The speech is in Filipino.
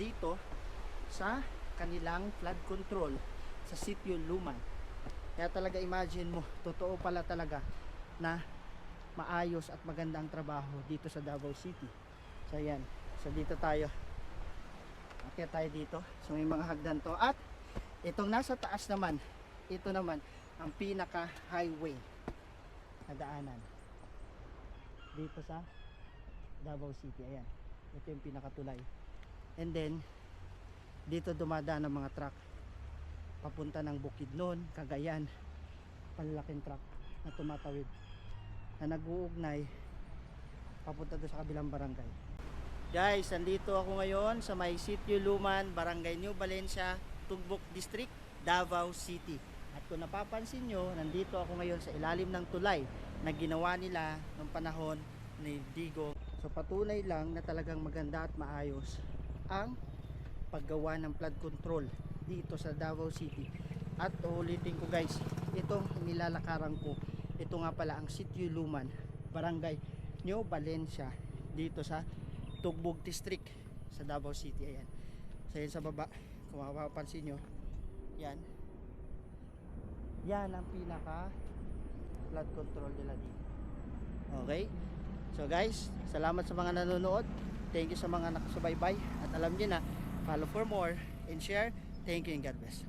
dito sa kanilang flood control sa sitio Luman. Kaya talaga imagine mo, totoo pala talaga na maayos at maganda ang trabaho dito sa Davao City. So ayan, so dito tayo. Akyat tayo dito. So may mga hagdan to. At itong nasa taas naman, ito naman ang pinaka highway na daanan. Dito sa Davao City. Ayan. Ito yung pinakatulay. And then, dito dumadaan ang mga truck. Papunta ng Bukidnon, Cagayan. Palalaking truck na tumatawid na nag-uugnay papunta doon sa kabilang barangay. Guys, andito ako ngayon sa may sitio Luman, Barangay New Valencia Tugbok District, Davao City. At kung napapansin nyo, nandito ako ngayon sa ilalim ng tulay na ginawa nila noong panahon ni Digo so patunay lang na talagang maganda at maayos ang paggawa ng flood control dito sa Davao City. At ulitin ko guys itong nilalakaran ko ito nga pala ang Sitio Luman Barangay New Valencia dito sa Tugbog District sa Davao City. Ayan. So yan sa baba kung mapapansin nyo yan. Yan ang pinaka flood control nila dito. Okay? So guys salamat sa mga nanonood thank you sa mga nakasubaybay. At alam niyo na follow for more and share. Thank you and God bless